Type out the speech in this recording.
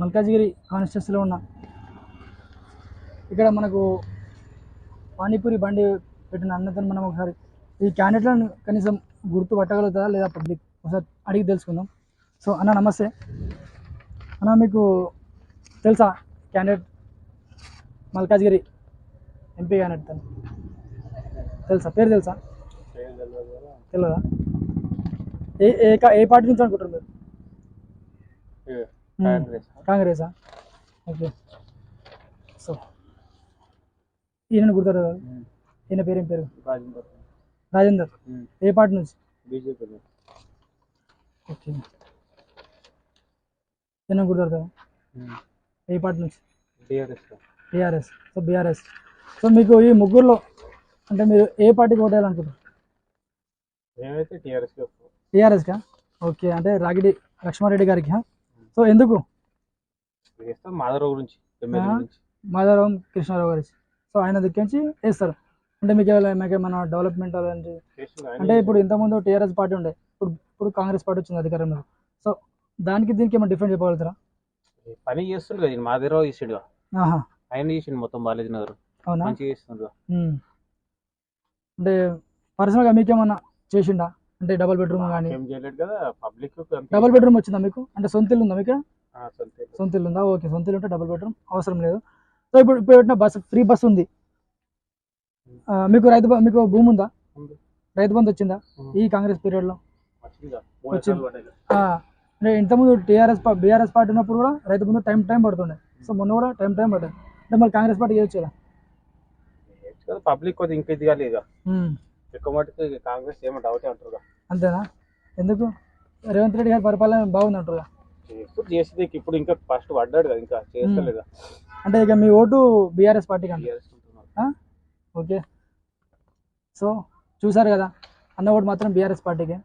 మల్కాజ్గిరి కాన్స్టిట్యూన్సీలో ఉన్న ఇక్కడ మనకు పానీపూరి బండి పెట్టిన అన్నతను మనం ఒకసారి ఈ క్యాండిడేట్లను కనీసం గుర్తుపట్టగలుగుతా లేదా పబ్లిక్? ఒకసారి అడిగి తెలుసుకుందాం. సో అన్న నమస్తే. అన్న మీకు తెలుసా క్యాండిడేట్ మల్కాజ్గిరి ఎంపీ క్యాండిడేట్ తను? తెలుసా? పేరు తెలుసా? తెలియదా ఏ ఏ ఏ పార్టీ నుంచి అనుకుంటారు మీరు? కాంగ్రెస్. కాంగ్రెసా ఓకే. సో ఈయన గుర్తారు కదా ఈయన పేరేం పేరు? రాజేందర్. ఏ పార్టీ నుంచి? BJP okay. ఈయన గుర్తారు కదా ఏ పార్టీ నుంచి? TRS TRS. So BRS. So మీకు ఈ ముగ్గురులో అంటే మీరు ఏ పార్టీకి ఓటేయాలనుకుంటారు టీఆర్ఎస్కా? ఓకే. అంటే రాగిడి లక్ష్మారెడ్డి గారికి? సో ఎందుకు? మాధవరావు గురించి మాధవరావు కృష్ణారావు గారి సో ఆయన దిక్కించి వేస్తారు. అంటే మీకు ఏమైనా మీకు ఏమైనా డెవలప్మెంట్ అలాంటి. అంటే ఇప్పుడు ఇంతకుముందు టీఆర్ఎస్ పార్టీ ఉండే ఇప్పుడు ఇప్పుడు కాంగ్రెస్ పార్టీ వచ్చింది అధికారంలో. సో దానికి దీనికి ఏమైనా డిఫరెంట్ చెప్పగలుగుతారా? పని చేస్తుండు కదా మాధవరావు చేసిండు ఆయన చేసిండు మొత్తం బాలాజీ నగర్. అవునా? మంచిగా. అంటే పర్సనల్గా మీకేమన్నా చేసిండా? అంటే డబుల్ బెడ్రూమ్ కానీ డబుల్ బెడ్రూమ్ వచ్చిందా మీకు? అంటే సొంత ఇల్లు ఉందా మీకు? సొంత ఇల్లు. ఉందా? ఓకే సొంత ఇల్లు ఉంటే డబుల్ బెడ్రూమ్ అవసరం లేదు. సో ఇప్పుడు ఇప్పుడు పెట్టిన బస్ ఫ్రీ బస్ ఉంది. మీకు రైతు మీకు భూమి ఉందా. రైతు బంధు వచ్చిందా. ఈ కాంగ్రెస్ వచ్చిందా మూడు వచ్చింది. అంటే ఇంతకుముందు టీఆర్ఎస్ బీఆర్ఎస్ పార్టీ ఉన్నప్పుడు కూడా రైతు బంధు టైం టైం పడుతుండే. సో మొన్న కూడా టైం టైం పడ్డది అంటే మళ్ళీ కాంగ్రెస్ పార్టీ చేయొచ్చు కదా పబ్లిక్ కొద్దిగా ఇంకా ఇది కాలేదు. ఎక్కువ మటుకు కాంగ్రెస్ ఏమో డౌట్ అంటారు. అంతేనా? ఎందుకు? రేవంత్ రెడ్డి గారి పరిపాలన బాగుంది అంటారు ఎప్పుడు చేసేది ఇప్పుడు ఇంకా ఫస్ట్ పడ్డాడు కదా ఇంకా చేస్తలేదు? అంటే ఇక మీ ఓటు బీఆర్ఎస్ పార్టీకి అంట టీఆర్ఎస్ ఉంటున్నారు. ఓకే. సో చూసారు కదా అన్న ఓటు మాత్రం బీఆర్ఎస్ పార్టీకి.